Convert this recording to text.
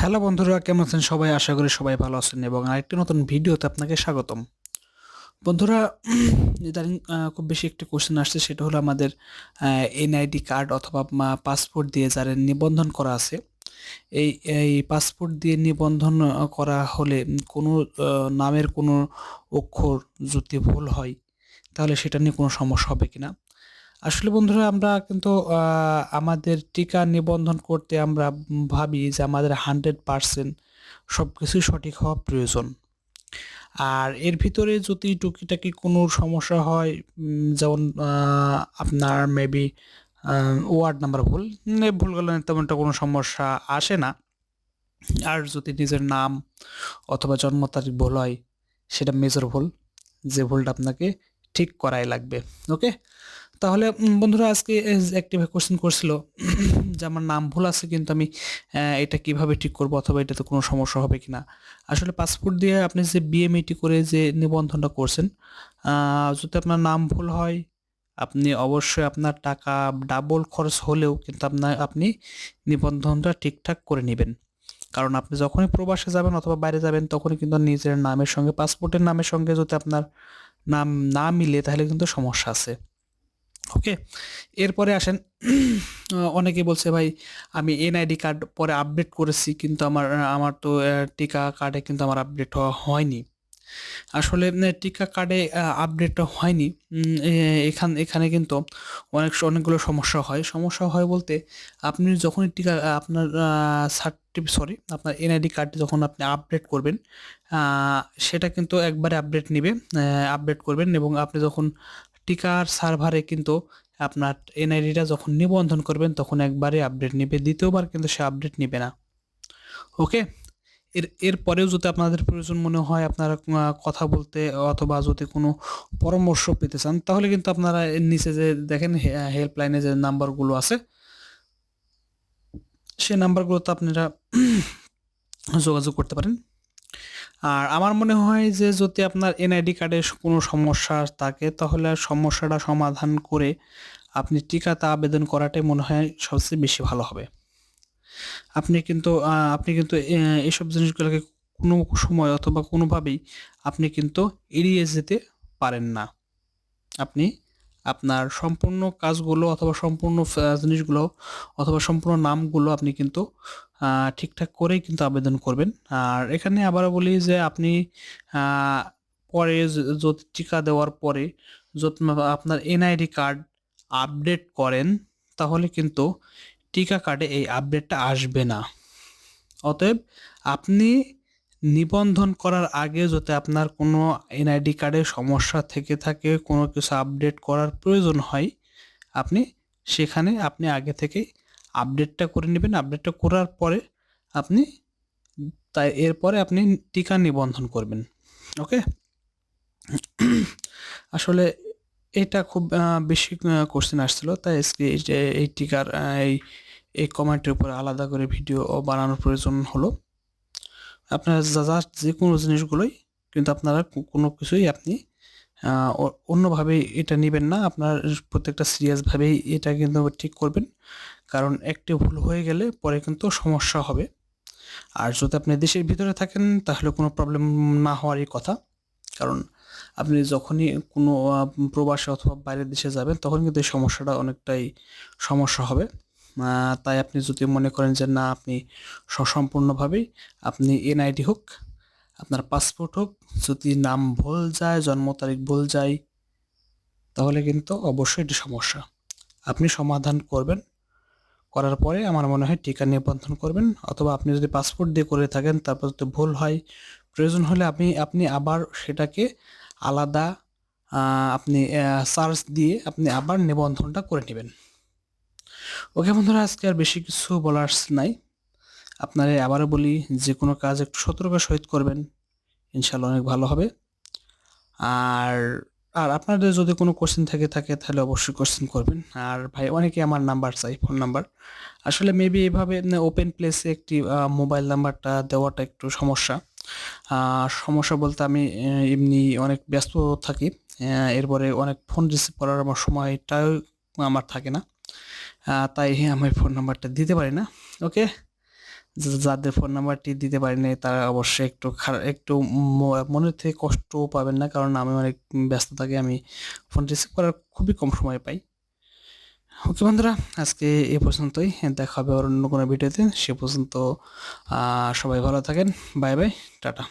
Hello বন্ধুরা, কেমন আছেন সবাই? আশা করি সবাই ভালো আছেন এবং আরেকটি নতুন ভিডিওতে আপনাকে স্বাগতম। বন্ধুরা, ইদানিং খুব বেশি একটি কোশ্চেন আসছে, সেটা হলো আমাদের এনআইডি কার্ড অথবা পাসপোর্ট দিয়ে যারা নিবন্ধন করা আছে, এই এই পাসপোর্ট দিয়ে নিবন্ধন করা হলে কোনো নামের কোনো অক্ষর যদি ভুল হয়, তাহলে সেটা নিয়ে কোনো সমস্যা হবে কিনা? আসলে বন্ধুরা, আমরা কিন্তু আমাদের টিকা নিবন্ধন করতে আমরা ভাবি যে আমাদের হান্ড্রেড পারসেন্ট সব কিছুই সঠিক হওয়া প্রয়োজন। আর এর ভিতরে যদি টুকিটাকি কোনো সমস্যা হয় যেমন আপনার মেবি ওয়ার্ড নাম্বার ভুল ভুল গেলে তেমনটা কোনো সমস্যা আসে না। আর যদি নিজের নাম অথবা জন্ম তারিখ ভুল হয়, সেটা মেজর ভুল, যে ভুলটা আপনাকে ঠিক করাই লাগবে ওকে তাহলে বন্ধুরা আজকে একটি কোশ্চেন করছিল, যে আমার নাম ভুল আছে কিন্তু আমি এটা কীভাবে ঠিক করব অথবা এটাতে কোনো সমস্যা হবে কিনা। আসলে পাসপোর্ট দিয়ে আপনি যে বিএমইটি করে যে নিবন্ধনটা করছেন যদি আপনার নাম ভুল হয়, আপনি অবশ্যই আপনার টাকা ডাবল খরচ হলেও কিন্তু আপনার, আপনি নিবন্ধনটা ঠিকঠাক করে নেবেন। কারণ আপনি যখনই প্রবাসে যাবেন অথবা বাইরে যাবেন, তখনই কিন্তু নিজের নামের সঙ্গে পাসপোর্টের নামের সঙ্গে যদি আপনার নাম না মিলে, তাহলে কিন্তু সমস্যা আছে। ওকে এরপরে আসেন অনেকে বলছে, ভাই, আমি এনআইডি কার্ড পরে আপডেট করেছি, কিন্তু আমার আমার তো টিকা কার্ডে কিন্তু আমার আপডেট হয়নি। আসলে টিকা কার্ডে আপডেট হয়নি। এখান, এখানে কিন্তু অনেক, অনেকগুলো সমস্যা হয়। সমস্যা হয় বলতে, আপনি যখনই টিকা, আপনার সার্টিফিকেট সরি আপনার এনআইডি কার্ড যখন আপনি আপডেট করবেন সেটা কিন্তু একবারে আপডেট নেবে আপডেট করবেন এবং আপনি যখন টিকার সার্ভারে কিন্তু আপনার এনআইডিটা যখন নিবন্ধন করবেন, তখন একবারে আপডেট নেবে, দ্বিতীয়বার কিন্তু সে আপডেট নেবে না। ওকে? এর এরপরেও যদি আপনাদের প্রয়োজন মনে হয় আপনারা কথা বলতে অথবা যদি কোনো পরামর্শ পেতে চান, তাহলে কিন্তু আপনারা এর নিচে যে দেখেন হেল্পলাইনে যে নাম্বারগুলো আছে, সে নাম্বারগুলোতে আপনারা যোগাযোগ করতে পারেন। আর আমার মনে হয় যে যদি আপনার এনআইডি কার্ডে কোনো সমস্যা থাকে, তাহলে সমস্যাটা সমাধান করে আপনি টিকাতে আবেদন করাটাই মনে হয় সবচেয়ে বেশি ভালো হবে। আপনি কিন্তু আপনি কিন্তু এসব জিনিসগুলোকে কোনো সময় অথবা কোনোভাবেই আপনি কিন্তু এড়িয়ে যেতে পারেন না। আপনি আপনার সম্পূর্ণ কাজগুলো অথবা সম্পূর্ণ জিনিসগুলো অথবা সম্পূর্ণ নামগুলো আপনি কিন্তু ঠিকঠাক করেই কিন্তু আবেদন করবেন। আর এখানে আবারও বলি যে আপনি পরে যদি টিকা দেওয়ার পরে যদি আপনার এনআইডি কার্ড আপডেট করেন, তাহলে কিন্তু টিকা কার্ডে এই আপডেটটা আসবে না। অতএব আপনি নিবন্ধন করার আগে যাতে আপনার কোনো এনআইডি কার্ডের সমস্যা থেকে থাকে, কোনো কিছু আপডেট করার প্রয়োজন হয়, আপনি সেখানে আপনি আগে থেকেই আপডেটটা করে নেবেন। আপডেটটা করার পরে আপনি তাই এরপরে আপনি টিকা নিবন্ধন করবেন। ওকে? আসলে এটা খুব বেশি কোশ্চেন আসছিল। তাই আজকে এই টিকার এই এই কমেন্টের উপর আলাদা করে ভিডিও বানানোর প্রয়োজন হলো। আপনারা যা যা যে কোনো জিনিসগুলোই কিন্তু আপনারা কোনো কিছুই আপনি অন্যভাবে এটা নেবেন না। আপনার প্রত্যেকটা সিরিয়াসভাবেই এটা কিন্তু ঠিক করবেন। কারণ একটি ভুল হয়ে গেলে পরে কিন্তু সমস্যা হবে। আর যদি আপনি দেশের ভিতরে থাকেন, তাহলে কোনো প্রবলেম না হওয়ারই কথা। কারণ আপনি যখনই কোনো প্রবাসে অথবা বাইরের দেশে যাবেন, তখন কিন্তু এই সমস্যাটা অনেকটাই সমস্যা হবে। তাই আপনি যদি মনে করেন যে না, আপনি সসম্পূর্ণভাবেই আপনি এনআইডি হোক, আপনার পাসপোর্ট হোক, যদি নাম ভুল যায়, জন্ম তারিখ ভুল যায়, তাহলে কিন্তু অবশ্যই এটি সমস্যা। আপনি সমাধান করবেন, করার পরে আমার মনে হয় টিকা নিবন্ধন করবেন, অথবা আপনি যদি পাসপোর্ট দিয়ে করে থাকেন, তারপর যদি ভুল হয়, প্রয়োজন হলে আপনি আপনি আবার সেটাকে আলাদা আপনি সার্চ দিয়ে আপনি আবার নিবন্ধনটা করে নেবেন। ওকে বন্ধুরা, আজকে আর বেশি কিছু বলার নাই। আপনারে আবারও বলি, যে কোনো কাজ একটু সতর্কের সহিত করবেন ইনশাল্লাহ অনেক ভালো হবে। আর আর আপনাদের যদি কোনো কোশ্চেন থেকে, থাকে তাহলে অবশ্যই কোশ্চেন করবেন। আর ভাই অনেকে আমার নাম্বার চাই ফোন নাম্বার আসলে মেবি এভাবে ওপেন প্লেসে একটি মোবাইল নাম্বারটা দেওয়াটা একটু সমস্যা। সমস্যা বলতে আমি এমনি অনেক ব্যস্ত থাকি। এরপরে অনেক ফোন রিসিভ করার আমার সময়টাও আমার থাকে না। তাই আমি ফোন নাম্বারটা দিতে পারি না ওকে যাদের ফোন নাম্বারটি দিতে পারি পারিনি তারা অবশ্যই একটু খারাপ একটু মনের থেকে কষ্ট পাবেন না, কারণ আমি অনেক ব্যস্ত থাকি, আমি ফোন রিসিভ করার খুবই কম সময় পাই। ওকে বন্ধুরা, আজকে এ পর্যন্তই, দেখা হবে আবার অন্য কোনো ভিডিওতে সে পর্যন্ত সবাই ভালো থাকেন বাই বাই টাটা।